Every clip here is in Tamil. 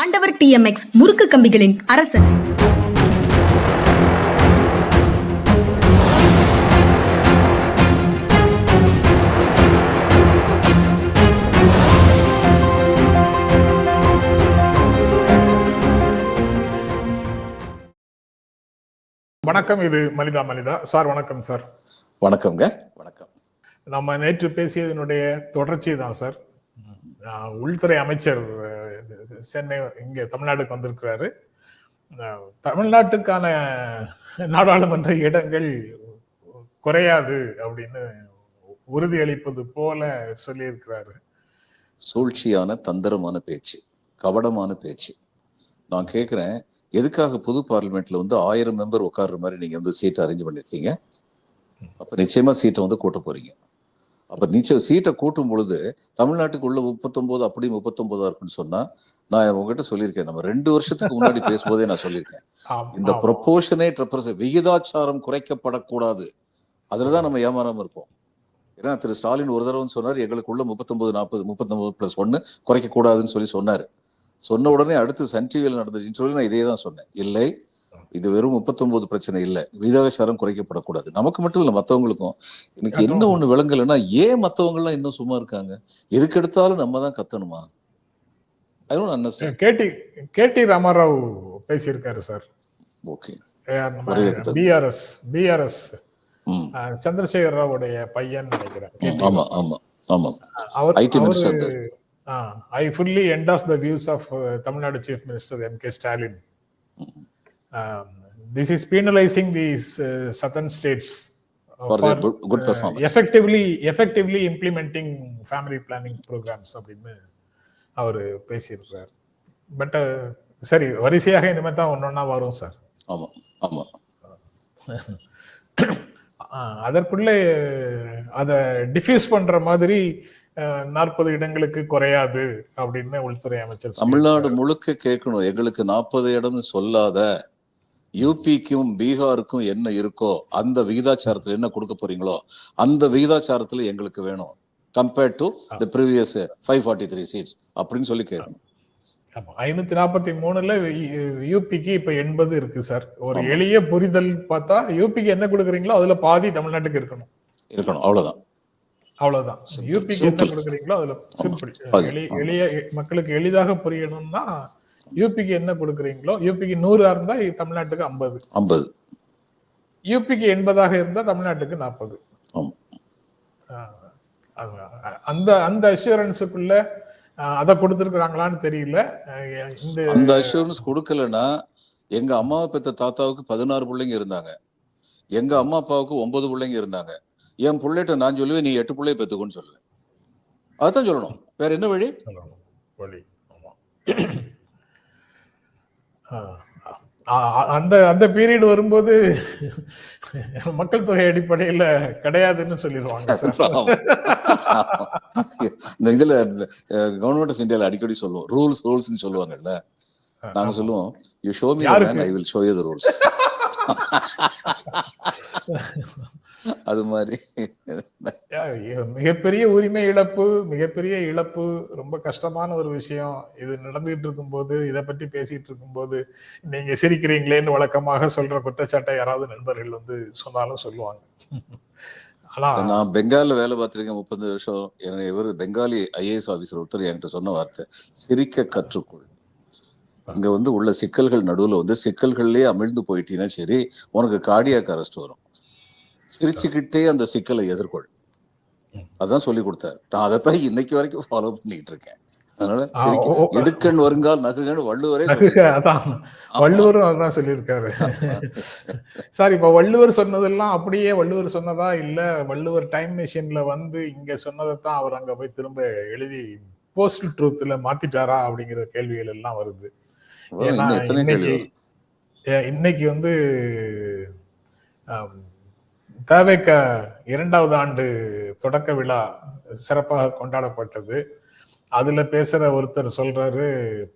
ஆண்டவர் டிஎம்எக்ஸ் முறுக்கு கம்பிகளின் அரசன். வணக்கம் இது மனிதா மனிதா சார் வணக்கம் சார். வணக்கம்ங்க. வணக்கம். நம்ம நேற்று பேசியதனுடைய தொடர்ச்சி தான் சார். உள்துறை அமைச்சர் சென்னை இங்கே தமிழ்நாட்டுக்கு வந்திருக்கிறாரு. தமிழ்நாட்டுக்கான நாடாளுமன்ற இடங்கள் குறையாது அப்படின்னு உறுதியளிப்பது போல சொல்லியிருக்கிறாரு. சூழ்ச்சியான தந்திரமான பேச்சு கவடமான பேச்சு. நான் கேட்குறேன் எதுக்காக புது பார்லிமெண்ட்ல வந்து ஆயிரம் மெம்பர் உட்கார்ற மாதிரி நீங்க வந்து சீட்டை அரேஞ்ச் பண்ணிருக்கீங்க? அப்ப நிச்சயமா சீட்டை வந்து கூட்ட போறீங்க. அப்ப நிச்சயம் சீட்டை கூட்டும் பொழுது தமிழ்நாட்டுக்கு உள்ள முப்பத்தொன்பது அப்படி முப்பத்தொன்பதா இருக்குன்னு சொன்னா நான் உங்ககிட்ட சொல்லியிருக்கேன். நம்ம ரெண்டு வருஷத்துக்கு முன்னாடி பேசும்போதே நான் சொல்லியிருக்கேன். இந்த. ப்ரொபோஷனேட் ரெப்ரசன்ட் விகிதாச்சாரம் குறைக்கப்படக்கூடாது. அதுலதான் நம்ம ஏமாறாம இருப்போம். ஏன்னா திரு ஸ்டாலின் ஒரு தடவை சொன்னார் எங்களுக்குள்ள முப்பத்தொன்பது நாற்பது முப்பத்தொன்பது பிளஸ் ஒன்னு குறைக்க கூடாதுன்னு சொல்லி சொன்னாரு. சொன்ன உடனே அடுத்து சன் டிவியில் நடந்துச்சுன்னு சொல்லி நான் இதே தான் சொன்னேன். இல்லை இது வெறும் முப்பத்தொன்பது பிரச்சனை இல்லை. விகிதாச்சாரம் குறைக்கப்படக்கூடாது. நமக்கு மட்டும் இல்லை மற்றவங்களுக்கும் எனக்கு என்ன ஒண்ணு விளங்கலைன்னா ஏன் மற்றவங்க எல்லாம் இன்னும் சும்மா இருக்காங்க? எதுக்கு எடுத்தாலும் நம்ம தான் கத்தணுமா? I don't understand K T K T Rama Rao பேசியிருக்காரு sir. Okay. BRS BRS Chandrasekhar ராவுடைய பையன் நினைக்கிறேன். ஆமா ஆமா ஆமா. அவர் minister இருந்தாரு. I fully endorse the views of Tamil Nadu chief minister M K Stalin this is penalising these southern states For their good- good performance. Effectively effectively implementing family planning programmes அப்படின்னு அவர் பேசியிருக்கிறார். பட் சரி வரிசையாக இனிமே தான் ஒன்னொன்னா வரும் சார். ஆமா ஆமா. ஆஹ் அதற்குள்ளே அதை டிஃப்யூஸ் பண்ற மாதிரி நாற்பது இடங்களுக்கு குறையாது அப்படின்னு உள்துறை அமைச்சர் தமிழ்நாடு முழுக்க கேட்கணும். எங்களுக்கு நாற்பது இடம்னு சொல்லாத யூபிக்கும் பீகாருக்கும் என்ன இருக்கோ அந்த விகிதாச்சாரத்துல என்ன கொடுக்க போறீங்களோ அந்த விகிதாச்சாரத்துல எங்களுக்கு வேணும். Compared to the previous five forty three seats அப்படின்னு சொல்லி கேட்கணும். ஐநூத்தி நாற்பத்தி மூணுல யூபிக்கு இப்ப எண்பது இருக்கு சார். ஒரு. எளிய புரிதல் பார்த்தா யூபிக்கு என்ன கொடுக்குறீங்களோ அதுல பாதி தமிழ்நாட்டுக்கு இருக்கணும். இருக்கணும் அவ்வளவுதான். அவ்வளவுதான். யூபிக்கு என்ன. கொடுக்குறீங்களோ அதுல சிம்பிள். எளிய மக்களுக்கு எளிதாக புரியணும்னா யூபிக்கு என்ன கொடுக்குறீங்களோ யூபிக்கு நூறா இருந்தா தமிழ்நாட்டுக்கு ஐம்பது. ஐம்பது. யூபிக்கு எண்பதாக இருந்தா தமிழ்நாட்டுக்கு நாற்பது. அந்த அந்த அஷூரன்ஸுக்குள்ள அதை கொடுத்துருக்குறாங்களான்னு தெரியல. இந்த அந்த அஷூரன்ஸ் கொடுக்கலன்னா எங்க அம்மாவை பெத்த தாத்தாவுக்கு பதினாறு பிள்ளைங்க இருந்தாங்க. எங்க அம்மா அப்பாவுக்கு ஒன்பது பிள்ளைங்க இருந்தாங்க. என் பிள்ளைகிட்ட நான் சொல்லுவேன் நீ எட்டு பிள்ளைய பெத்துக்கோன்னு சொல்லுவேன் அதான் சொல்லணும். வேற என்ன வழி? வழி அந்த அந்த பீரியட் வரும்போது மக்கள் தொகை அடிப்படையில கிடையாதுன்னு சொல்லிடுவாங்க இந்த இதுல கவர்மெண்ட் ஆஃப் இந்தியால அடிக்கடி சொல்லுவோம். ரூல்ஸ் ரூல்ஸ்னு சொல்லுவாங்கல்ல. நாங்க சொல்லுவோம் you show me? I will show you the rules அது மாதிரி. மிகப்பெரிய உரிமை இழப்பு மிகப்பெரிய இழப்பு ரொம்ப கஷ்டமான ஒரு விஷயம். இது நடந்துகிட்டு இருக்கும்போது இதை பற்றி பேசிட்டு இருக்கும்போது நீங்க சிரிக்கிறீங்களேன்னு வழக்கமாக சொல்ற குற்றச்சாட்டை யாராவது நண்பர்கள் வந்து சொன்னாலும் சொல்லுவாங்க. ஆனா நான் பெங்கால்ல வேலை பார்த்திருக்கேன் முப்பது வருஷம். என்ன இவர் பெங்காலி ஐஏஎஸ் ஆபீசர் ஒருத்தர் என்கிட்ட சொன்ன வார்த்தை சிரிக்க கற்றுக்கொள். இங்க வந்து உள்ள சிக்கல்கள் நடுவுல வந்து சிக்கல்கள்லயே அமிழ்ந்து போயிட்டீங்கன்னா சரி உனக்கு கார்டியாக் அரெஸ்ட் வரும். சிரிச்சுக்கிட்டே அந்த சிக்கலை எதிர்கொள். அதான் சொல்லி கொடுத்தாரு. நான் அதைத்தான் இன்னைக்கு வரைக்கும் ஃபாலோ பண்ணிட்டு இருக்கேன். அதனால. இடுக்கண் வருங்கால் நகுகண் வள்ளுவரே அதான். வள்ளுவரும் அதான் சொல்லியிருக்காரு. சார் இப்ப வள்ளுவர் சொன்னதெல்லாம் அப்படியே வள்ளுவர் சொன்னதா இல்ல வள்ளுவர் டைம் மிஷின்ல வந்து இங்க சொன்னதைத்தான் அவர் அங்க போய் திரும்ப எழுதி போஸ்ட் ட்ரூத்ல மாத்திட்டாரா அப்படிங்கிற கேள்விகள் எல்லாம் வருது. ஏன்னா இன்னைக்கு வரும்? ஏ- இன்னைக்கு வந்து தவேக இரண்டாவது ஆண்டு தொடக்க விழா சிறப்பாக கொண்டாடப்பட்டது அதுல பேசுற ஒருத்தர் சொல்றாரு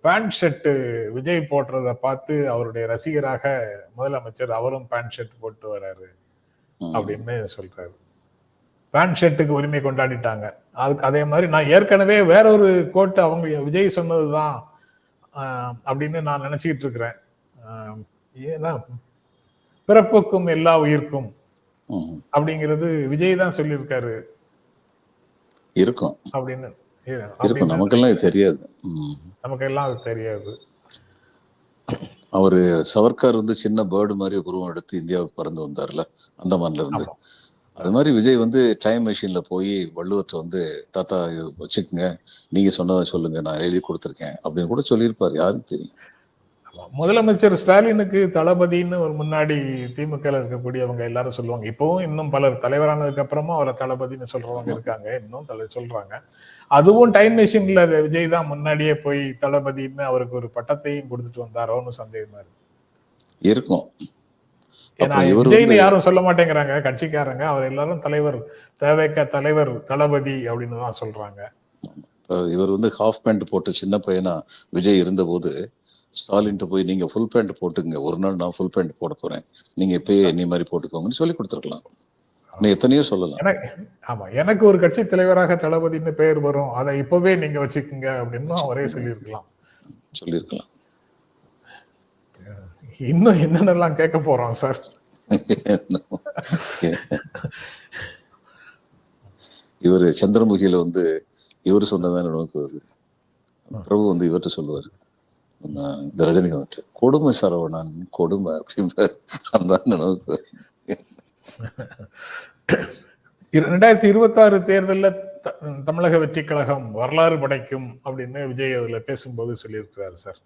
பேண்ட் ஷர்ட் விஜய் போடுறத பார்த்து அவருடைய ரசிகராக முதலமைச்சர் அவரும் பேண்ட் ஷர்ட் போட்டு வராரு ம். அப்படின்னு சொல்றாரு பேண்ட் ஷர்ட்டுக்கு உரிமை கொண்டாடிட்டாங்க அதுக்கு அதே மாதிரி நான் ஏற்கனவே வேற ஒரு கோட் அவங்க விஜய் சொன்னதுதான் அப்படின்னு நான் நினைச்சுக்கிட்டு இருக்கிறேன் ஏன்னா பிறப்புக்கும் எல்லா உயிர்க்கும். அப்படிங்கிறது விஜய் தான் சொல்லியிருக்காரு. இருக்கும். அப்படின்னு. இருக்கும். நமக்கெல்லாம் தெரியாது. ம். நமக்கு எல்லாம் அது தெரியாது. அவரு சவர்க்கார் வந்து சின்ன பேர்டு மாதிரி உருவம் எடுத்து இந்தியாவுக்கு பறந்து வந்தார்ல அந்தமான்ல இருந்து ஆமா. அது மாதிரி விஜய் வந்து டைம் மெஷின்ல போய் வள்ளுவத்தை வந்து தாத்தா இது வச்சுக்கோங்க. நீங்க சொன்னதை சொல்லுங்க. நான் எழுதி கொடுத்துருக்கேன். அப்படின்னு கூட சொல்லியிருப்பாரு. யாருக்கு தெரியும். முதலமைச்சர் ஸ்டாலினுக்கு தளபதின்னு ஒரு முன்னாடி திமுக ல இருக்கக்கூடியவங்க எல்லாரும் சொல்லுவாங்க. இப்பவும் இன்னும் பலர் தலைவரானதுக்கு அப்புறமா அவரை தளபதின்னு சொல்றவங்க இருக்காங்க. இன்னும் தலை சொல்றாங்க. அதுவும் டைம் மிஷின்ல விஜய் தான் முன்னாடியே போய் தளபதின்னு அவருக்கு ஒரு பட்டத்தையும் கொடுத்துட்டு வந்தாரோன்னு சந்தேகமா இருக்கு. இருக்கும். ஏன்னா விஜய்னு யாரும் சொல்ல மாட்டேங்கிறாங்க. கட்சிக்காரங்க அவர் எல்லாரும் தலைவர் தேவைக்க தலைவர் தளபதி அப்படின்னு தான் சொல்றாங்க. இவர் வந்து ஹாஃப் பேண்ட் போட்டு சின்ன பையனா விஜய் இருந்தபோது ஸ்டாலின்ட்டு போய் நீங்க ஃபுல் பேண்ட் போட்டுங்க ஒரு நாள் நான் ஃபுல் பேண்ட் போட போறேன். நீங்க இப்பயே நீ மாதிரி போட்டுக்கோங்கன்னு சொல்லி கொடுத்துருக்கலாம். இன்னும் எத்தனையோ சொல்லலாம். ஆமா எனக்கு ஒரு கட்சி தலைவராக தளபதின்னு பெயர் வரும். அதை இப்பவே நீங்க வச்சுக்கோங்க அப்படின்னு அவரே சொல்லியிருக்கலாம். சொல்லியிருக்கலாம். இன்னும் என்னென்னலாம் கேட்க போறோம் சார்? இவர் சந்திரமுகியில வந்து இவர் சொன்னதான் நமக்கு வருது. பிரபு வந்து இவர்கிட்ட சொல்லுவார். இந்த ரஜினிகாந்த் கொடுமை சரவணன் கொடுமை அப்படின்பார் அந்த நினைவுக்கு. ரெண்டாயிரத்தி இருபத்தாறு தேர்தல்ல தமிழக வெற்றி கழகம் வரலாறு படைக்கும் அப்படின்னு விஜய் அதுல பேசும்போது சொல்லியிருக்கிறாரு சார்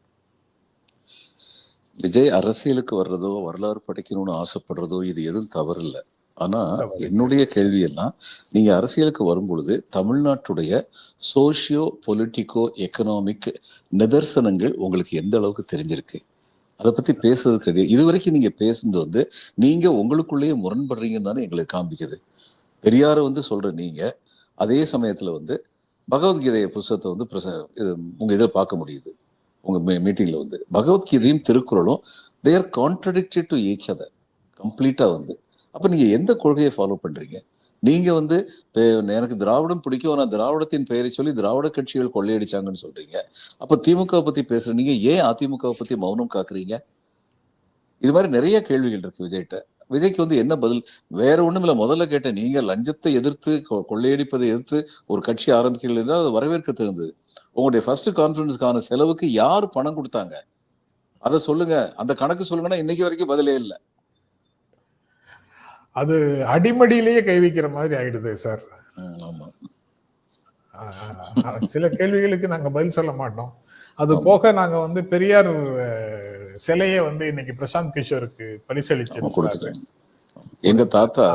விஜய் அரசியலுக்கு வர்றதோ வரலாறு படைக்கணும்னு ஆசைப்படுறதோ இது எதுவும் தவறில்லை ஆனா என்னுடைய கேள்வி எல்லாம் நீங்க அரசியலுக்கு வரும்பொழுது தமிழ்நாட்டுடைய சோஷியோ பொலிட்டிக்கோ எக்கனாமிக் நிதர்சனங்கள் உங்களுக்கு எந்த அளவுக்கு தெரிஞ்சிருக்கு? அதை பத்தி பேசுறது கிடையாது இது வரைக்கும் நீங்க பேசுனது வந்து நீங்க உங்களுக்குள்ளேயே முரண்படுறீங்கன்னு தானே எங்களுக்கு காண்பிக்குது. பெரியாரை வந்து சொல்ற நீங்க அதே சமயத்துல வந்து பகவத்கீதை புஸ்தகத்தை வந்து பிரச இது உங்க இதில் பார்க்க முடியுது. உங்க மீட்டிங்ல வந்து. பகவத்கீதையும் திருக்குறளும் they're contradicted to each other கம்ப்ளீட்டா வந்து. அப்போ நீங்கள் எந்த கொள்கையை ஃபாலோ பண்ணுறீங்க நீங்கள் வந்து எனக்கு திராவிடம் பிடிக்கும் நான் திராவிடத்தின் பெயரை சொல்லி திராவிட கட்சிகள் கொள்ளையடிச்சாங்கன்னு சொல்கிறீங்க அப்போ திமுக பற்றி பேசுகிறீங்க ஏன் அதிமுக பற்றி மௌனம் காக்குறீங்க? இது மாதிரி நிறைய கேள்விகள் இருக்குது விஜய்கிட்ட. விஜய்க்கு வந்து என்ன பதில்? வேற ஒன்றும் இல்லை முதல்ல கேட்டேன் நீங்கள் லஞ்சத்தை எதிர்த்து கொ- கொள்ளையடிப்பதை எதிர்த்து ஒரு கட்சி ஆரம்பிக்கிறீர்கள் அது வரவேற்க தகுந்தது. உங்களுடைய ஃபர்ஸ்ட் கான்ஃபரன்ஸ்க்கான செலவுக்கு யார் பணம் கொடுத்தாங்க? அதை சொல்லுங்க. அந்த கணக்கு சொல்லுங்கன்னா இன்னைக்கு வரைக்கும் பதிலே இல்லை. அது அடிமடியிலேயே கை வைக்கிற மாதிரி ஆயிடுது சார். சில கேள்விகளுக்கு நாங்க பதில் சொல்ல மாட்டோம். அது போக நாங்க வந்து பெரியார் சிலையை வந்து இன்னைக்கு பிரசாந்த் கிஷோருக்கு கொடுத்துட்டேன் எங்க தாத்தா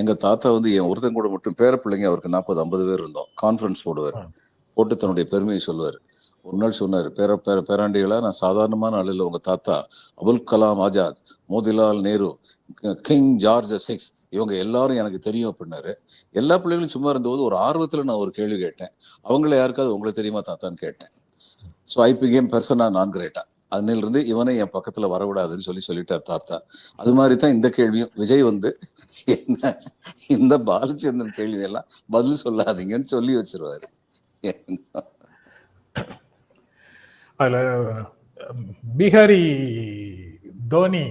எங்க தாத்தா வந்து என் ஒருத்தன் கூட மட்டும் பேர பிள்ளைங்க அவருக்கு நாற்பது ஐம்பது பேர் இருந்தோம். கான்ஃபரன்ஸ் போடுவார். போட்டு தன்னுடைய பெருமையை சொல்லுவார். ஒரு நாள் சொன்னார் பேர பேர பேராண்டிகளா நான் சாதாரணமான ஆள் இல்லை உங்க தாத்தா Abul Kalam Azad Motilal Nehru King George six இவங்க எல்லாரும் எனக்கு தெரியும் அப்படின்னாரு. எல்லா பிள்ளைகளும் சும்மா இருந்தபோது ஒரு ஆர்வத்துல நான் ஒரு கேள்வி கேட்டேன். அவங்கள யாருக்காவது உங்களுக்கு தெரியுமா தாத்தான்னு கேட்டேன். ஸோ ஐ பிகேம் நான் கிரேட்டா இருந்து இவனை என் பக்கத்துல வரவிடாதுன்னு சொல்லி சொல்லிட்டார் தாத்தா. அது மாதிரி தான் இந்த கேள்வியும். விஜய் வந்து என்ன இந்த பாலச்சந்திரன் கேள்வி எல்லாம் பதில் சொல்லாதீங்கன்னு சொல்லி வச்சிருவாரு. அதில் பீகாரி தோனி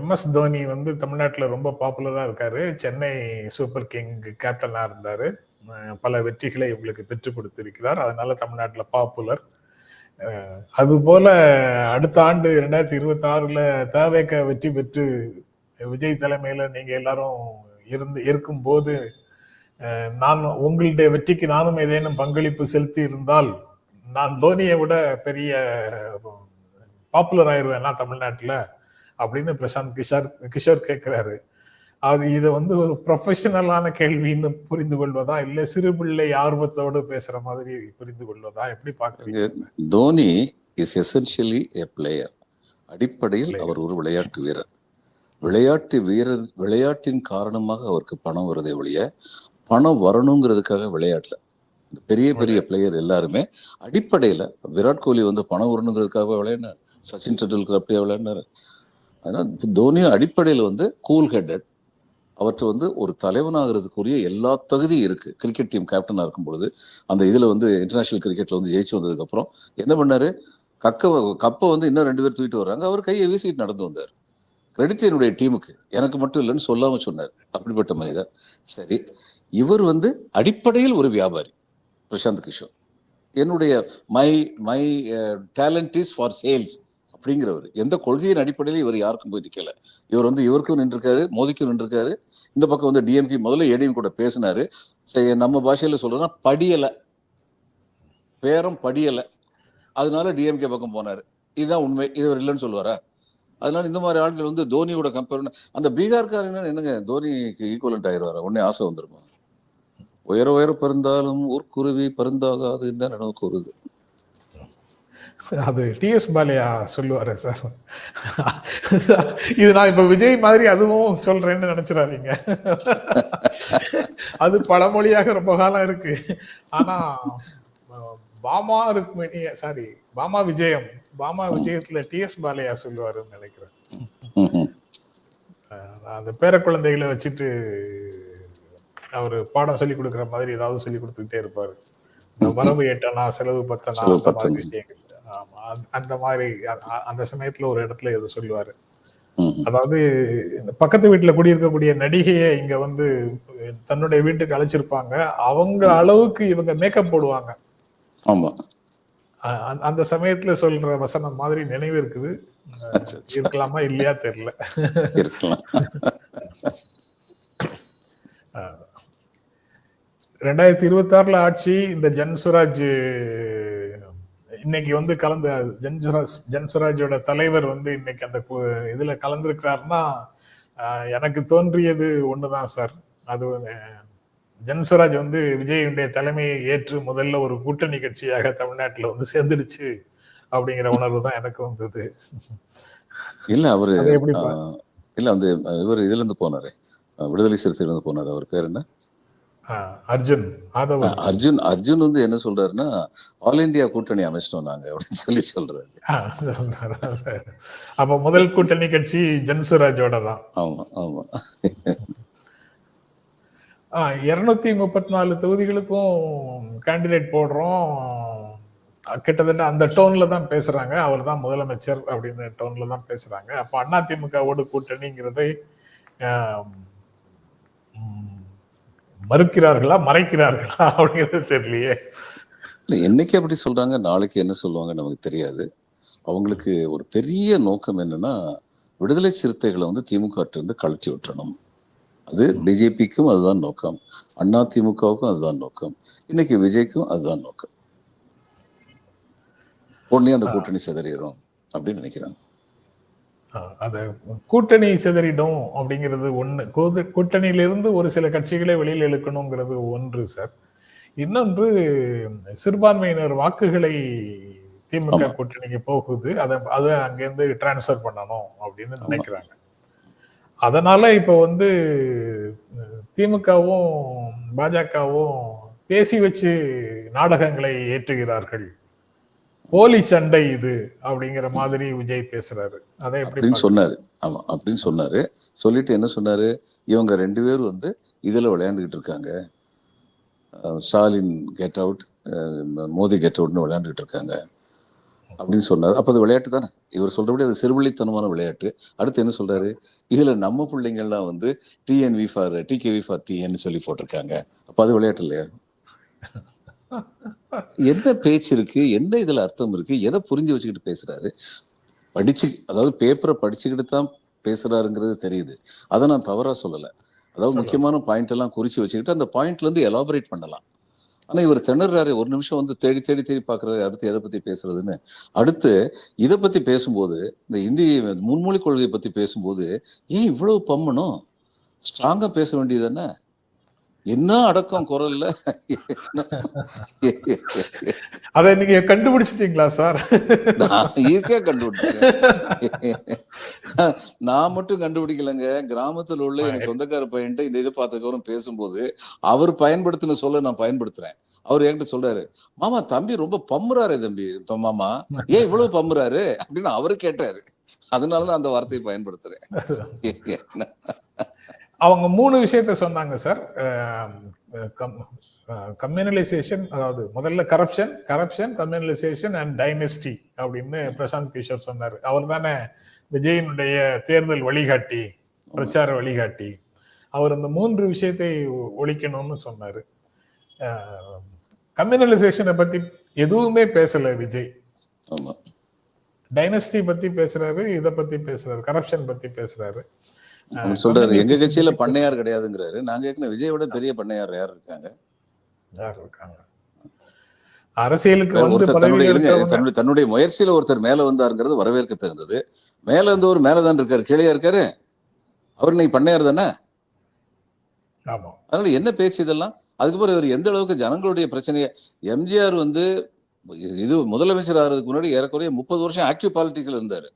எம்எஸ் தோனி வந்து தமிழ்நாட்டில் ரொம்ப பாப்புலராக இருக்காரு. சென்னை சூப்பர் கிங் கேப்டனாக இருந்தார். பல வெற்றிகளை இவங்களுக்கு பெற்று கொடுத்திருக்கிறார். அதனால தமிழ்நாட்டில் பாப்புலர் அதுபோல அடுத்த ஆண்டு ரெண்டாயிரத்தி இருபத்தி ஆறில் தவேக வெற்றி பெற்று விஜய் தலைமையில் நீங்கள் எல்லாரும் இருந்து இருக்கும்போது நான் உங்களுடைய வெற்றிக்கு நானும் ஏதேனும் பங்களிப்பு செலுத்தி இருந்தால் நான் தோனியை விட பெரிய பாப்புலர் ஆயிருவேனா தமிழ்நாட்டில்? அப்படின்னு பிரசாந்த் கிஷோர் கிஷோர் கேட்கிறாரு அது இதை வந்து ஒரு ப்ரொஃபஷனலான கேள்வின்னு புரிந்து கொள்வதா? இல்ல சிறு பிள்ளை ஆர்வத்தோடு பேசுற மாதிரி புரிந்து கொள்வதா? எப்படி பாக்குறீங்க Dhoni is essentially a player அடிப்படையில் அவர் ஒரு விளையாட்டு வீரர். விளையாட்டு வீரர் விளையாட்டின் காரணமாக அவருக்கு பணம் வருதே ஒழிய பணம் வரணுங்கிறதுக்காக விளையாட்டுல. இந்த பெரிய பெரிய பிளேயர் எல்லாருமே அடிப்படையில விராட் கோலி வந்து பணம் வரணுங்கிறதுக்காக விளையாடினார். சச்சின் டெண்டுல்கர் அப்படியே விளையாடினார். அதனால் தோனியும் அடிப்படையில் வந்து கூல் ஹெட்டட் அவற்றை வந்து ஒரு தலைவனாகிறதுக்குரிய எல்லா தகுதியும் இருக்கு. கிரிக்கெட் டீம் கேப்டனாக இருக்கும் பொழுது அந்த இதில் வந்து இன்டர்நேஷனல் கிரிக்கெட்டில் வந்து ஜெயிச்சு வந்ததுக்கப்புறம் என்ன பண்ணாரு? கக்க கப்பை வந்து இன்னும் ரெண்டு பேர் தூக்கிட்டு வர்றாங்க. அவர் கையை வீசிட்டு நடந்து வந்தார். கிரெடிட் என்னுடைய டீமுக்கு எனக்கு மட்டும் இல்லைன்னு சொல்லாமல் சொன்னார். அப்படிப்பட்ட மனிதர். சரி இவர் வந்து அடிப்படையில் ஒரு வியாபாரி பிரசாந்த் கிஷோர். என்னுடைய my my talent is for sales அப்படிங்கிறவர். எந்த கொள்கையின் அடிப்படையில் இவர் யாருக்கும் போய் நிற்கல இவர் வந்து இவருக்கும் நின்றுருக்காரு மோதிக்கும் நின்றுருக்காரு. இந்த பக்கம் வந்து டிஎம்கே முதல்ல ஏடிஎம் கூட பேசினாரு. சரி நம்ம பாஷையில் சொல்லணும்னா படியலை. பேரம் படியலை. அதனால டிஎம்கே பக்கம் போனார். இதுதான் உண்மை. இது இல்லைன்னு சொல்லுவாரா? அதனால இந்த மாதிரி ஆட்கள் வந்து தோனியோட கம்பேர் அந்த பீகார்காரங்க என்னங்க தோனிக்கு ஈக்குவலண்ட் ஆயிடுவாரா உடனே ஆசை வந்துருமா? உயர உயர பிறந்தாலும் ஊர்க்குருவி பருந்தாகாது தான் எனக்கு வருது அது டிஎஸ் பாலையா சொல்லுவாரு சார். சார், இது நான் இப்ப விஜய் மாதிரி அதுவும் சொல்றேன்னு நினைச்சிடாதீங்க. அது பழமொழியாக ரொம்ப காலம் இருக்கு. ஆனா அஹ், பாமா ருக்மிணி சாரி பாமா விஜயம் பாமா விஜயத்துல டிஎஸ் பாலையா சொல்லுவாருன்னு நினைக்கிறேன். அந்த பேர குழந்தைகளை வச்சுட்டு அவரு பாடம் சொல்லி கொடுக்குற மாதிரி ஏதாவது சொல்லி கொடுத்துக்கிட்டே இருப்பாரு. வரவு எட்டனா செலவு பத்தனா. விஷயங்கள். அந்த- மாதிரி அந்த சமயத்துல ஒரு இடத்துல எது சொல்லுவாரு. அதாவது பக்கத்து வீட்டுல குடியிருக்கக்கூடிய நடிகையை இங்க வந்து தன்னுடைய வீட்டுக்கு அழைச்சிருப்பாங்க. அவங்க அளவுக்கு இவங்க மேக்கப் போடுவாங்க. ஆமா. அந்த- சமயத்துல சொல்ற வசனம் மாதிரி நினைவு இருக்குது. இருக்கலாமா இல்லையா தெரியல. ரெண்டாயிரத்தி இருபத்தி ஆறுல ஆட்சி இந்த ஜன்சுராஜ் இன்னைக்கு வந்து கலந்து ஜன்சுராஜ் ஜன்சுராஜோட தலைவர் வந்து இன்னைக்கு அந்த இதுல கலந்துருக்கிறாருன்னா எனக்கு தோன்றியது ஒண்ணுதான் சார். அது ஜன்சுராஜ் வந்து விஜயுடைய தலைமையை ஏற்று முதல்ல ஒரு கூட்டணி கட்சியாக தமிழ்நாட்டுல வந்து சேர்ந்துடுச்சு அப்படிங்கிற உணர்வு தான் எனக்கு வந்தது. இல்ல அவரு இல்ல அந்த இவர் இதுல இருந்து போனாரு. விடுதலை சிறுத்தையில இருந்து போனாரு. அவர் பேர் என்ன? அர்ஜுன் அர்ஜுன் அர்ஜுன் வந்து என்ன சொல்றாருன்னா ஆல் இந்தியா கூட்டணி அமைச்சிட்டோம் நாங்க அப்படின்னு சொல்லி சொல்றாரு. அப்ப முதல் கூட்டணி கட்சி ஜன்சுராஜோட தான். ஆமா ஆமா. இருநூத்தி முப்பத்தி நாலு தொகுதிகளுக்கும் கேண்டிடேட் போடுறோம். கிட்டத்தட்ட அந்த டோன்ல தான் பேசுறாங்க. அவர் தான் முதலமைச்சர் அப்படின்னு டோன்ல தான் பேசுறாங்க. அப்ப அதிமுகவோடு கூட்டணிங்கிறதை மறுக்கிறார்களா மறைக்கிறார்களா அப்படிங்கிறது தெரியலையே. இல்ல என்னைக்கு அப்படி சொல்றாங்க நாளைக்கு என்ன சொல்லுவாங்க நமக்கு தெரியாது. அவங்களுக்கு ஒரு பெரிய நோக்கம் என்னன்னா விடுதலை சிறுத்தைகளை வந்து திமுக இருந்து கழட்டி விட்டுறணும். அது பிஜேபிக்கும் அதுதான் நோக்கம். அண்ணா திமுகவுக்கும் அதுதான் நோக்கம். இன்னைக்கு விஜய்க்கும் அதுதான் நோக்கம். உடனே அந்த கூட்டணி சிதறிடும் அப்படின்னு நினைக்கிறாங்க. அத கூட்டணி சிதறிடும் அப்படிங்கிறது கூது- கூட்டணியிலிருந்து ஒரு சில கட்சிகளை வெளியில் இழுக்கணுங்கிறது ஒன்று சார் இன்னொன்று சிறுபான்மையினர் வாக்குகளை திமுக. கூட்டணிக்கு போகுது. அதை அதை அங்கேருந்து டிரான்ஸ்ஃபர் பண்ணணும் அப்படின்னு நினைக்கிறாங்க. அதனால இப்ப வந்து திமுகவும் பாஜகவும் பேசி வச்சு நாடகங்களை ஏற்றுகிறார்கள். போலி சண்டை இது அப்படிங்கிற மாதிரி விஜய் பேசுறாரு. அதை அப்படின்னு? சொன்னாரு. ஆமா அப்படின்னு சொன்னாரு. சொல்லிட்டு என்ன சொன்னாரு? இவங்க ரெண்டு பேரும் வந்து இதுல விளையாண்டுகிட்டு இருக்காங்க. Stalin get out Modi get அவுட்னு விளையாண்டுகிட்டு இருக்காங்க அப்படின்னு சொன்னாரு. அப்ப அது விளையாட்டு தானே? இவர் சொல்றபடி அது சிறுவிழித்தனமான விளையாட்டு. அடுத்து என்ன சொல்றாரு? இதுல நம்ம பிள்ளைங்கள்லாம் வந்து டிஎன்வி ஃபார் டிகேவி ஃபார் டிஎன்னு சொல்லி போட்டிருக்காங்க. அப்ப அது விளையாட்டு இல்லையா? என்ன பேச்சு இருக்கு? என்ன இதுல அர்த்தம் இருக்கு? எதை புரிஞ்சு வச்சுக்கிட்டு பேசுறாரு? படிச்சு அதாவது பேப்பரை படிச்சுக்கிட்டு தான் பேசுறாருங்கிறது தெரியுது. அதை நான் தவறா சொல்லல. அதாவது முக்கியமான பாயிண்ட் எல்லாம் குறிச்சு வச்சுக்கிட்டு அந்த பாயிண்ட்ல இருந்து எலாபரேட் பண்ணலாம். ஆனா இவர் திணறாரு. ஒரு நிமிஷம் வந்து தேடி தேடி தேடி பாக்குறாரு அடுத்து எதை பத்தி பேசுறதுன்னு. அடுத்து இதை பத்தி பேசும்போது இந்த இந்திய முன்மொழி கொள்கையை பத்தி பேசும்போது ஏன் இவ்வளவு பம்மனும் ஸ்ட்ராங்கா பேச வேண்டியது என்ன அடக்கம் குரல்ல? அதை நீங்க கண்டுபிடிச்சிட்டீங்களா சார்? நான் ஈஸியா கண்டுபிடிச்சேன் நான் மட்டும் கண்டுபிடிக்கலங்க. கிராமத்துல உள்ள எங்க சொந்தக்கார பையன்ட்டு இந்த இது பார்த்ததுக்கப்புறம் பேசும்போது அவர் பயன்படுத்தின சொல்ல நான் பயன்படுத்துறேன். அவர் என்கிட்ட சொல்றாரு மாமா தம்பி ரொம்ப பம்முறாரு தம்பி. மாமா ஏன் இவ்வளவு பம்முறாரு அப்படின்னு அவரு கேட்டாரு. அதனால நான் அந்த வார்த்தையை பயன்படுத்துறேன். அவங்க மூணு விஷயத்த சொன்னாங்க சார் கம்யூனலைசேஷன் அதாவது முதல்ல corruption corruption communalisation and dynasty அப்படின்னு பிரசாந்த் கிஷோர் சொன்னார். அவர் தானே விஜயனுடைய தேர்தல் வழிகாட்டி பிரச்சார வழிகாட்டி. அவர் இந்த மூன்று விஷயத்தை ஒழிக்கணும்னு சொன்னாரு. கம்யூனலைசேஷனை பத்தி எதுவுமே பேசல விஜய். டைனஸ்டி பத்தி பேசுறாரு இத பத்தி பேசுறாரு கரப்ஷன் பத்தி பேசுறாரு. அவர் சொல்றாரு எங்க கட்சியில பண்ணையார் கிடையாதுங்கிறாரு. நாங்க ஏற்கனவே விஜய் விட பெரிய பண்ணையார் யார் இருக்காங்க? யார் இருக்காங்க? அரசியலுக்கு வந்து தன்னுடைய தன்னுடைய தன்னுடைய முயற்சியில ஒருத்தர் மேல வந்தாருங்கிறது வரவேற்க தகுந்தது. மேல வந்து ஒரு மேலதான் இருக்காரு. கீழே இருக்காரு? அவர் நீ பண்ணையார் தானே? ஆமா. அதனால என்ன பேச்சு இதெல்லாம்? அதுக்கப்புறம் இவர் எந்த அளவுக்கு ஜனங்களுடைய பிரச்சனையை எம்ஜிஆர் வந்து இது முதலமைச்சர் ஆகிறதுக்கு முன்னாடி ஏறக்குறைய முப்பது வருஷம் ஆக்டிவ் பாலிட்டிக்ஸ்ல இருந்தாரு.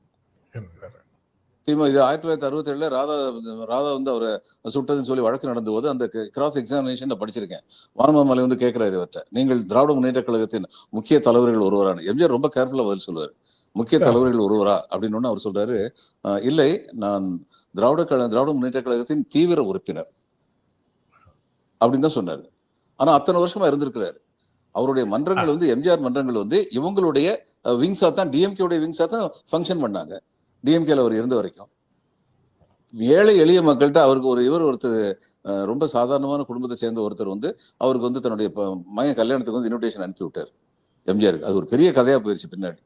இது ஆயிரத்தி தொள்ளாயிரத்தி அறுபத்தி ஏழுல ராதா ராதா வந்து அவரை சுட்டதுன்னு சொல்லி வழக்கு நடந்த போது அந்த கிராஸ் எக்ஸாமினேஷன் நான் படிச்சிருக்கேன். வானமாமலை வந்து கேட்கிறாரு இவர்கிட்ட. நீங்கள் திராவிட முன்னேற்ற கழகத்தின் முக்கிய தலைவர்கள் ஒருவரான எம்ஜிஆர் ரொம்ப கேர்ஃபுல்லா பதில் சொல்லுவார். முக்கிய. தலைவர்கள் ஒருவரா? அப்படின்னு அவர் சொல்றாரு. "அஹ், இல்லை நான் திராவிட கழக திராவிட முன்னேற்ற கழகத்தின் தீவிர உறுப்பினர். அப்படின்னு தான் சொன்னாரு. ஆனா அத்தனை வருஷமா இருந்திருக்கிறாரு. அவருடைய மன்றங்கள் வந்து எம்ஜிஆர் மன்றங்கள் வந்து இவங்களுடைய விங்ஸா தான் டிஎம்கேவுடைய விங்ஸா தான் ஃபங்க்ஷன் பண்ணாங்க. டிஎம்கேல அவர் இருந்த வரைக்கும் ஏழை எளிய மக்கள்கிட்ட அவருக்கு ஒரு இவர் ஒருத்தர் ரொம்ப சாதாரணமான குடும்பத்தை சேர்ந்த ஒருத்தர் வந்து அவருக்கு வந்து தன்னுடைய மகன் கல்யாணத்துக்கு வந்து இன்விடேஷன் அனுப்பி விட்டார். எம்ஜிஆருக்கு அது ஒரு பெரிய கதையா போயிருச்சு பின்னாடி.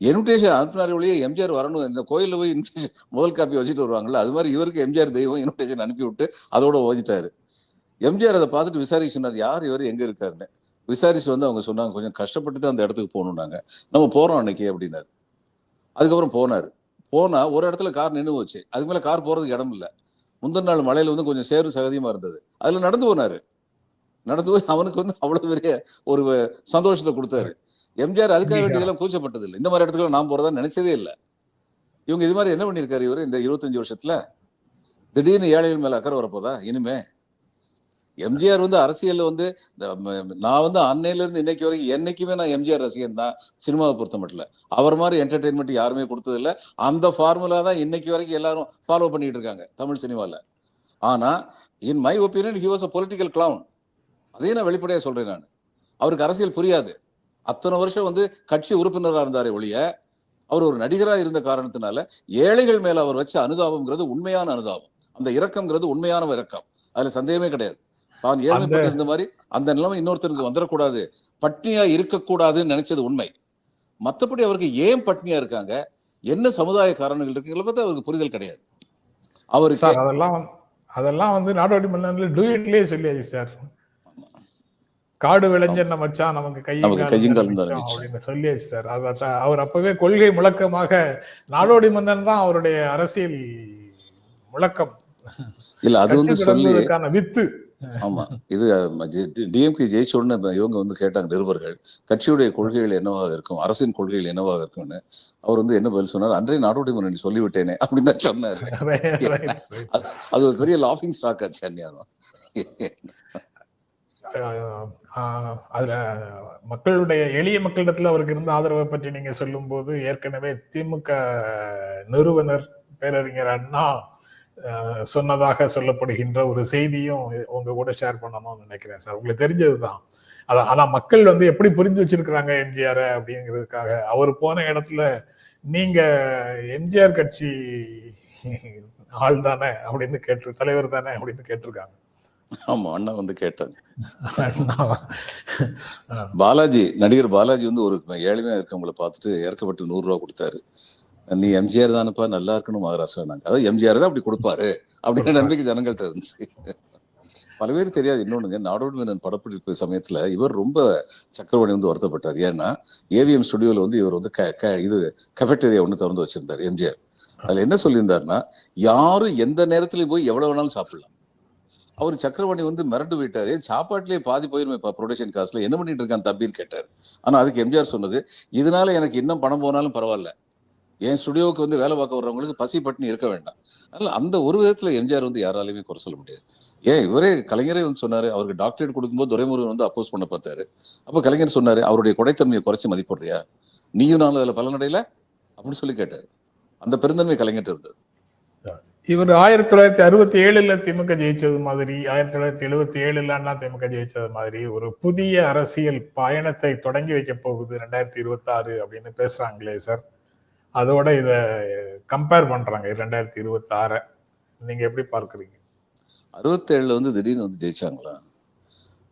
இன்விடேஷன் அனுப்பினார் வழியே எம்ஜிஆர் வரணும். இந்த கோயிலில் போய் இன்விடேஷன் முதல் காப்பி வச்சுட்டு வருவாங்கல்ல அது மாதிரி இவருக்கு எம்ஜிஆர் தெய்வம் இன்விடேஷன் அனுப்பி விட்டு அதோட ஓதிட்டாரு. எம்ஜிஆர் அதை பார்த்துட்டு விசாரிக்க சொன்னார் யார் இவர்? எங்க இருக்காருன்னு? விசாரிச்சு வந்து அவங்க சொன்னாங்க கொஞ்சம் கஷ்டப்பட்டு தான் அந்த இடத்துக்கு போகணுன்னாங்க நம்ம போறோம் அன்னைக்கு அப்படின்னாரு. அதுக்கப்புறம் போனாரு. போனா ஒரு இடத்துல கார் நின்று போச்சு. அதுக்கு மேல கார் போறதுக்கு இடம் இல்லை. முந்தின நாள் மழையில வந்து கொஞ்சம் சேரும் சகதியமா இருந்தது. அதுல நடந்து போனாரு. நடந்து போய் அவனுக்கு வந்து அவ்வளவு பெரிய ஒரு சந்தோஷத்தை கொடுத்தாரு. எம்ஜிஆர் அதுக்காக வேண்டியதெல்லாம் கூச்சப்பட்டது இல்லை இந்த மாதிரி இடத்துக்கு நான் போறதா நினைச்சதே இல்லை. இவங்க இது மாதிரி என்ன பண்ணிருக்காரு இவரு? இந்த இருபத்தஞ்சு வருஷத்துல? திடீர்னு ஏழைகள் மேல அக்கறை வரப்போதா? இனிமே எம்ஜிஆர் வந்து அரசியலில் வந்து இந்த நான் வந்து அன்னையில இருந்து இன்னைக்கு வரைக்கும் என்னைக்குமே நான் எம்ஜிஆர் ரசிகன் தான் சினிமாவை பொறுத்த மட்டும் அவர் மாதிரி என்டர்டைன்மெண்ட் யாருமே கொடுத்ததில்ல அந்த ஃபார்முலா தான் இன்னைக்கு வரைக்கும் எல்லாரும் ஃபாலோ பண்ணிட்டு இருக்காங்க தமிழ் சினிமாவில் ஆனா in my opinion he was a political clown அதையும் நான் வெளிப்படையாக சொல்றேன் நான். அவருக்கு அரசியல் புரியாது. அத்தனை வருஷம் வந்து கட்சி உறுப்பினராக இருந்தாரே ஒழிய அவர் ஒரு நடிகராக இருந்த காரணத்தினால ஏழைகள் மேல அவர் வச்ச அனுதாபம்ங்கிறது உண்மையான அனுதாபம். அந்த இரக்கம்ங்கிறது உண்மையான இரக்கம். அதுல சந்தேகமே கிடையாது. தான் ஏழ்மைப்பட்டு இருந்த மாதிரி அந்த நிலைமை இன்னொருத்தருக்கு வந்துடக்கூடாது. பட்னியா இருக்கக்கூடாதுன்னு நினைச்சது உண்மை. மத்தபடி அவருக்கு ஏன் பட்னியா இருக்காங்க? என்ன சமுதாய காரணங்கள் இருக்குங்கிறத பத்தி அவருக்கு புரிதல் கிடையாது. அவருக்கு சார் அதெல்லாம் அதெல்லாம் வந்து நாடோடி மன்னன்ல டூயட்லயே சொல்லியாச்சு சார். காடு விளைஞ்ச மச்சான் நமக்கு கையும் சொல்லியாச்சு சார். அவர் அப்பவே கொள்கை முழக்கமாக நாடோடி மன்னன் தான் அவருடைய அரசியல் முழக்கம். இல்ல அது வந்து வித்து. ஆமா. இது டிஎம்கே ஜெயிச்ச உடனே இவங்க வந்து கேட்டாங்க நிருபர்கள் கட்சியுடைய கொள்கைகள் என்னவாக இருக்கும் அரசின் கொள்கைகள் என்னவாக இருக்கும்னு. அவர் வந்து என்ன பதில் சொன்னார்? அன்றைய நாடோடி மன்னன் சொல்லிவிட்டேனே அப்படின்னு தான் சொன்னாரு. அது ஒரு பெரிய லாஃபிங் ஸ்டாக் ஆச்சு அந்நியாரம் அதுல மக்களுடைய எளிய மக்களிடத்துல அவருக்கு இருந்த ஆதரவை பற்றி நீங்க சொல்லும்போது ஏற்கனவே திமுக நிறுவனர் பேரறிஞர் அண்ணா சொன்னதாக சொல்லப்படுகின்ற ஒரு செய்தியும் உங்க கூட ஷேர் பண்ணணும்னு நினைக்கிறேன் சார் உங்களுக்கு தெரிஞ்சதுதான். அதான் ஆனா மக்கள் வந்து எப்படி புரிஞ்சு வச்சிருக்கிறாங்க எம்ஜிஆர் அப்படிங்கிறதுக்காக அவர் போன இடத்துல நீங்க எம்ஜிஆர் கட்சி ஆள் தானே அப்படின்னு கேட்டு தலைவர் தானே அப்படின்னு கேட்டிருக்காங்க. ஆமா அண்ணா வந்து கேட்டாங்க? பாலாஜி நடிகர் பாலாஜி வந்து ஒரு ஏழ்மையா இருக்கவங்கள பார்த்துட்டு இறக்கப்பட்டு நூறு ரூபா கொடுத்தாரு. நீ எம்ஜிஆர் தானப்பா நல்லா இருக்கணும் மகாராஷ்டிரா நாங்க அதாவது எம்ஜிஆர் தான் அப்படி கொடுப்பாரு அப்படிங்கிற நம்பிக்கை ஜனங்கள்ட்ட இருந்துச்சு. பல பேர் தெரியாது. இன்னொன்னுங்க நாடோடி படப்பிடிப்பு சமயத்துல இவர் ரொம்ப சக்கரவணி வந்து வருத்தப்பட்டார். ஏன்னா ஏவிஎம் ஸ்டுடியோல வந்து இவர் வந்து க- க- இது கஃபெட்டேரியா ஒன்று திறந்து வச்சிருந்தார் எம்ஜிஆர் அதுல என்ன சொல்லியிருந்தாருன்னா யாரும் எந்த நேரத்துலயும் போய் எவ்வளவு வேணாலும் சாப்பிடலாம். அவர் சக்கரவணி வந்து மிரண்டு போயிட்டாரு. சாப்பாட்டுலயே பாதி போயிருமே ப்ரொடக்ஷன் காசுல என்ன பண்ணிட்டு இருக்கான் தம்பின்னு கேட்டார். ஆனா அதுக்கு எம்ஜிஆர் சொன்னது இதனால எனக்கு இன்னும் பணம் போனாலும் பரவாயில்ல. என் ஸ்டுடியோவுக்கு வந்து வேலை பார்க்க வர்றவங்களுக்கு பசி பட்டினி இருக்க வேண்டாம். அதனால அந்த ஒரு விதத்துல எம்ஜிஆர் வந்து யாராலையுமே குறை சொல்ல முடியாது. ஏன்? இவரே கலைஞரே வந்து சொன்னாரு அவருக்கு டாக்டரேட் கொடுக்கும்போது துரைமுருகன் வந்து அப்போஸ் பண்ண பார்த்தாரு. அப்போ கலைஞர் சொன்னாரு அவருடைய கொடைத்தன்மையை குறைச்சி மதிப்பிடுறியா? நீயும் நானும் அதுல பலனடையில? அப்படின்னு சொல்லி கேட்டாரு. அந்த பெருந்தன்மை கலைஞர் இருந்தது. இவர் ஆயிரத்தி தொள்ளாயிரத்தி அறுபத்தி ஏழுல திமுக ஜெயிச்சது மாதிரி ஆயிரத்தி தொள்ளாயிரத்தி எழுபத்தி ஏழுல அண்ணா திமுக ஜெயிச்சது மாதிரி ஒரு புதிய அரசியல் பயணத்தை தொடங்கி வைக்க போகுது ரெண்டாயிரத்தி இருபத்தி ஆறு அப்படின்னு பேசுறாங்களே சார். அதோட இதை கம்பேர் பண்றாங்க. ரெண்டாயிரத்தி இருபத்தி ஆற நீங்க எப்படி பார்க்குறீங்க? அறுபத்தேழுல வந்து திடீர்னு வந்து ஜெயிச்சாங்களா?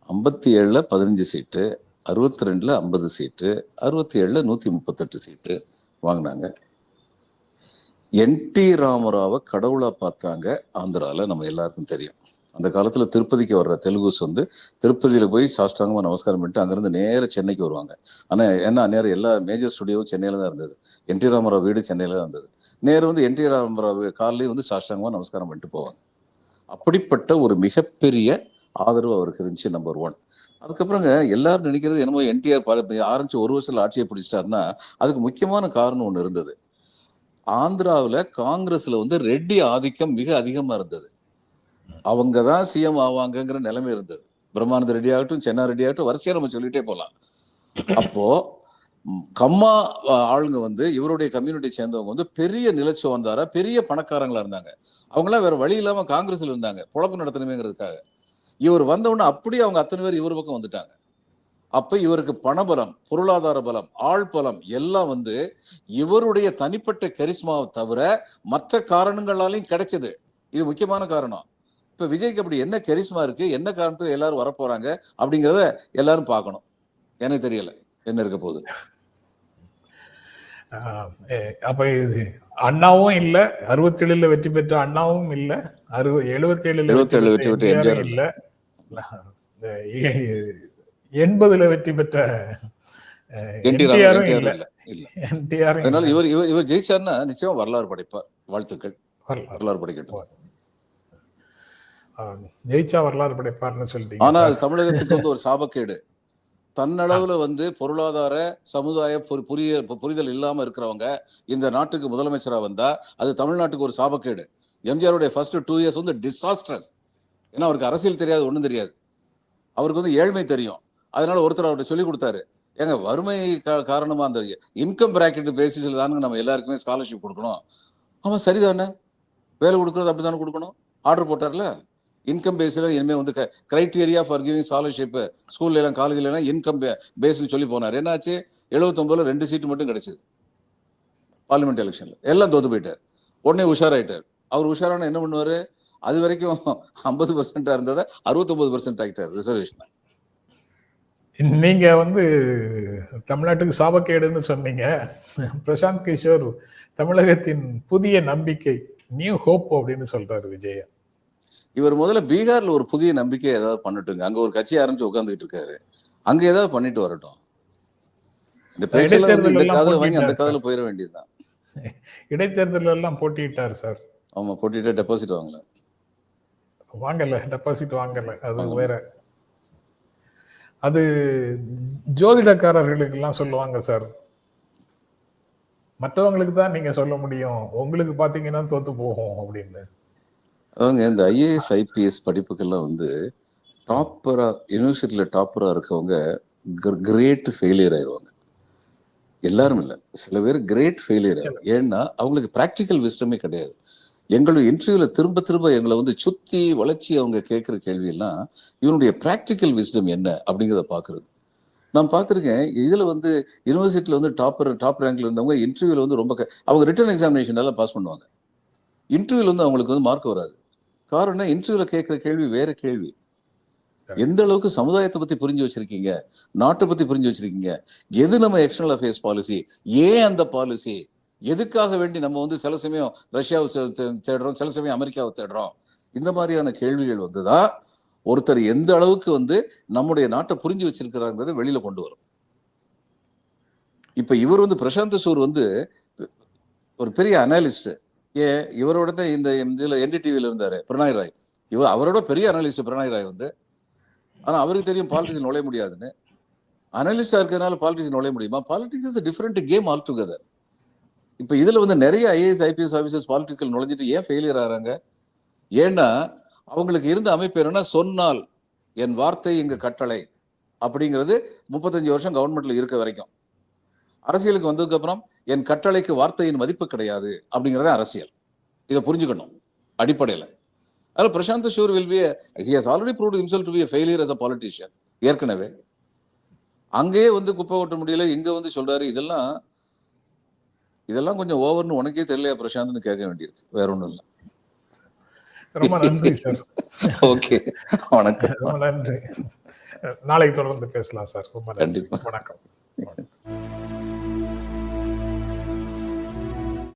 ஐம்பத்தி ஏழுல பதினஞ்சு சீட்டு அறுபத்தி ரெண்டுல ஐம்பது சீட்டு அறுபத்தி ஏழுல நூத்தி முப்பத்தெட்டு சீட்டு வாங்கினாங்க. என் டி ராமராவை கடவுளா பார்த்தாங்க ஆந்திரால நம்ம எல்லாருக்கும் தெரியும். அந்த காலத்தில் திருப்பதிக்கு வர்ற தெலுங்குஸ் வந்து திருப்பதியில் போய் சாஷ்டாங்கமா நமஸ்காரம் பண்ணிட்டு அங்கேருந்து நேராக சென்னைக்கு வருவாங்க. ஆனால் ஏன்னா நேரம் எல்லா மேஜர் ஸ்டுடியோவும் சென்னையில் தான் இருந்தது. என் டி ராமராவ் வீடு சென்னையில் தான் இருந்தது. நேரம் வந்து என் டி ராமராவ் காலையிலேயே வந்து சாஷ்டாங்கமா நமஸ்காரம் பண்ணிட்டு போவாங்க. அப்படிப்பட்ட ஒரு மிகப்பெரிய ஆதரவு அவருக்கு இருந்துச்சு நம்பர் ஒன் அதுக்கப்புறங்க எல்லாரும் நினைக்கிறது என்னமோ என்டிஆர் ஆரம்பிச்சு ஒரு வருஷத்தில் ஆட்சியை பிடிச்சிட்டாருன்னா அதுக்கு முக்கியமான காரணம் ஒன்று இருந்தது. ஆந்திராவில் காங்கிரஸில் வந்து ரெட்டி ஆதிக்கம் மிக அதிகமாக இருந்தது. அவங்க தான் சிஎம் ஆவாங்கங்கிற நிலைமை இருந்தது. பிரம்மானந்த ரெட்டி ஆகட்டும் சென்னா ரெட்டி ஆகட்டும் வரிசையாக நம்ம சொல்லிட்டே போகலாம் அப்போ கம்மா ஆளுங்க வந்து இவருடைய கம்யூனிட்டி சேர்ந்தவங்க வந்து பெரிய நிலச்சி வந்தாரா பெரிய பணக்காரங்களா இருந்தாங்க. அவங்களாம் வேற வழி இல்லாம காங்கிரஸ்ல இருந்தாங்க பொழப்பு நடத்தணுமேங்கிறதுக்காக. இவர் வந்த உடனே அப்படியே அவங்க அத்தனை பேர் இவர் பக்கம் வந்துட்டாங்க. அப்ப இவருக்கு பணபலம் பொருளாதார பலம் ஆள் பலம் எல்லாம் வந்து இவருடைய தனிப்பட்ட கரிஸ்மாவை தவிர மற்ற காரணங்களாலையும் கிடைச்சது. இது முக்கியமான காரணம். இப்ப விஜய்க்கு அப்படி என்ன கரிஸ்மா இருக்கு? என்ன காரணத்துல எல்லாரும் வரப்போறாங்க? அப்படிங்கிறத எல்லாரும் பார்க்கணும். எனக்கு தெரியல. என்ன இருக்க போகுது? அப்ப இது அண்ணாவும் இல்ல. அறுபத்தி ஏழுல வெற்றி பெற்ற அண்ணாவும் இல்ல. அறுபது எழுபத்தி ஏழுல 77 வெற்றி பெற்ற எம்ஜிஆர் இல்ல. எண்பதுல வெற்றி பெற்ற என்டி என்டிஆரும் இல்ல. அதனால இவர் இவர் இவர் ஜெயிச்சாருன்னா நிச்சயமா வரலாறு படைப்பார். வாழ்த்துக்கள். வரலாறு. படைக்கட்டும். ஜெயிச்சா வரலாறு படைப்பார்னு சொல்லிட்டீங்க ஆனா சார். அது தமிழகத்துக்கு வந்து ஒரு சாபக்கேடு. தன்னளவுல வந்து பொருளாதார சமுதாய புரி- புரிய புரிதல் இல்லாம இருக்கிறவங்க இந்த நாட்டுக்கு முதலமைச்சரா வந்தா அது தமிழ்நாட்டுக்கு ஒரு சாபக்கேடு. எம்ஜிஆருடைய ஃபர்ஸ்ட் டூ இயர்ஸ் வந்து டிசாஸ்டர்ஸ் ஏன்னா அவருக்கு அரசியல் தெரியாது ஒண்ணும் தெரியாது. அவருக்கு வந்து ஏழ்மை தெரியும். அதனால ஒருத்தர் அவர்கிட்ட சொல்லி கொடுத்தாரு. ஏங்க வறுமை காரணமா அந்த இன்கம் பிராக்கெட் பேசிஸ்ல தானுங்க நம்ம எல்லாருக்குமே ஸ்காலர்ஷிப் கொடுக்கணும். ஆமா சரிதானே. வேலை கொடுக்கறது அப்படித்தானே கொடுக்கணும்? ஆர்டர் போட்டார்ல? இன்கம் பேஸில் இனிமேல் வந்து கிரைட்டீரியா ஃபார் கிவிங் ஸ்காலர்ஷிப் ஸ்கூல்ல எல்லாம் காலேஜ்ல எல்லாம் இன்கம் பேஸ்னு சொல்லி போனார். என்னாச்சு? 79 ரெண்டு சீட்டு மட்டும் கிடைச்சிது. பார்லிமெண்ட் எலெக்ஷனில் எல்லாம் தோத்து போயிட்டார். உடனே உஷாராயிட்டார். அவர் உஷாரான என்ன பண்ணுவார்? அது வரைக்கும் ஐம்பது பர்சன்டா இருந்ததை அறுபத்தொம்பது பர்சன்ட் ஆகிட்டார் ரிசர்வேஷன் நீங்க வந்து தமிழ்நாட்டுக்கு சாபக்கேடுன்னு சொன்னீங்க. பிரசாந்த் கிஷோர் தமிழகத்தின் புதிய நம்பிக்கை நியூ ஹோப் அப்படின்னு சொல்றாரு விஜய இவர் முதல்ல பீகார்ல ஒரு புதிய நம்பிக்கை ஏதாவது பண்ணட்டுங்க. அங்க ஒரு கட்சி ஆரம்பிச்சு உட்காந்துக்கிட்டு இருக்காரு. அங்க ஏதாவது பண்ணிட்டு வரட்டும். இந்த பேச்செல்லாம் வந்து இந்த காதுல வாங்கி அந்த காதுல போயிட வேண்டியதுதான். இடைத்தேர்தல் எல்லாம் போட்டியிட்டார் சார். ஆமா போட்டிட்டு டெபாசிட் வாங்கல. வாங்கல டெபாசிட் வாங்கல. அது. வேற. அது ஜோதிடக்காரர்களுக்கு எல்லாம் சொல்லுவாங்க சார். மற்றவங்களுக்கு தான் நீங்க சொல்ல முடியும். உங்களுக்கு பாத்தீங்கன்னா தோத்து போகும் அப்படின்னு. அவங்க இந்த ஐஏஎஸ் ஐபிஎஸ் படிப்புக்கெல்லாம் வந்து டாப்பரா யூனிவர்சிட்டியில டாப்பரா இருக்கவங்க கிரேட் ஃபெயிலியர் ஆயிடுவாங்க எல்லாரும் இல்ல. சில பேர் கிரேட் ஃபெயிலியர் ஆகும் ஏன்னா அவங்களுக்கு ப்ராக்டிக்கல் விஸ்டமே கிடையாது. எங்களுடைய இன்டர்வியூல திரும்ப திரும்ப எங்களை வந்து சுத்தி வளர்ச்சி அவங்க கேட்குற கேள்வி எல்லாம் இவனுடைய ப்ராக்டிக்கல் விஸ்டம் என்ன அப்படிங்கிறத பாக்குறது. நான் பார்த்திருக்கேன் இதுல வந்து யூனிவர்சிட்டியில வந்து டாப்பர் டாப் ரேங்க்ல இருந்தவங்க இன்டர்வியூல வந்து ரொம்ப அவங்க ரிட்டன் எக்ஸாமினேஷன் எல்லாம் பாஸ் பண்ணுவாங்க. இன்டர்வியூல வந்து அவங்களுக்கு வந்து மார்க் வராது. காரணம் இன்டர்வியூல கேட்கிற கேள்வி வேற கேள்வி. எந்த அளவுக்கு சமுதாயத்தை பத்தி புரிஞ்சு வச்சிருக்கீங்க? நாட்டை பத்தி புரிஞ்சு வச்சிருக்கீங்க? எது நம்ம எக்ஸ்டர்னல் அஃபேர்ஸ் பாலிசி ஏன் அந்த பாலிசி எதுக்காக வேண்டி நம்ம வந்து சில சமயம் ரஷ்யாவை தேடுறோம் சில சமயம் அமெரிக்காவை தேடுறோம்? இந்த மாதிரியான கேள்விகள் வந்துதான் ஒருத்தர் எந்த அளவுக்கு வந்து நம்முடைய நாட்டை புரிஞ்சு வச்சிருக்கிறாங்கிறத வெளியில கொண்டு வரும். இப்ப இவர் வந்து பிரசாந்த் சூர் வந்து ஒரு பெரிய அனாலிஸ்ட் ஏ இவரோட தான் இந்த இதில் என்டிடிவியில் இருந்தார் பிரணாய் ராய். இவர் அவரோட பெரிய அனலிஸ்ட் பிரணாய் ராய் வந்து. ஆனால் அவருக்கு தெரியும் பாலிடிக்ஸ் நுழைய முடியாதுன்னு. அனலிஸ்டாக இருக்கிறதுனால பாலிடிக்ஸ் நுழைய முடியுமா? Politics is different game all together இப்போ இதில் வந்து நிறைய ஐஏஎஸ் ஐபிஎஸ் ஆஃபீஸர்ஸ் பாலிட்டிக்கல் நுழைஞ்சிட்டு ஏன் ஃபெயிலியர் ஆகிறாங்க? ஏன்னா அவங்களுக்கு இருந்த அமைப்பு என்னன்னா சொன்னால் என் வார்த்தை எங்கள் கட்டளை அப்படிங்கிறது முப்பத்தஞ்சு வருஷம் கவர்மெண்ட்டில் இருக்க வரைக்கும். அரசியலுக்கு வந்ததுக்கப்புறம் என் கட்டளைக்கு வார்த்தையின் மதிப்பு கிடையாது அப்படிங்கறத அரசியல். இதை புரிஞ்சுக்கணும் அடிப்படையில. அதில் Prashant sure will be he has already prove himself to be a failure as a politician ஏற்கனவே. அங்கேயே வந்து குப்பை கொட்ட முடியல இங்க வந்து சொல்றாரு இதெல்லாம் இதெல்லாம் கொஞ்சம் ஓவர்னு உனக்கே தெரியலையா பிரசாந்த்னு கேட்க வேண்டியிருக்கு வேற ஒண்ணும் இல்லை. ரொம்ப நன்றி சார் ஓகே வணக்கம். ரொம்ப நன்றி. நாளைக்கு தொடர்ந்து பேசலாம் சார் ரொம்ப நன்றி. வணக்கம்.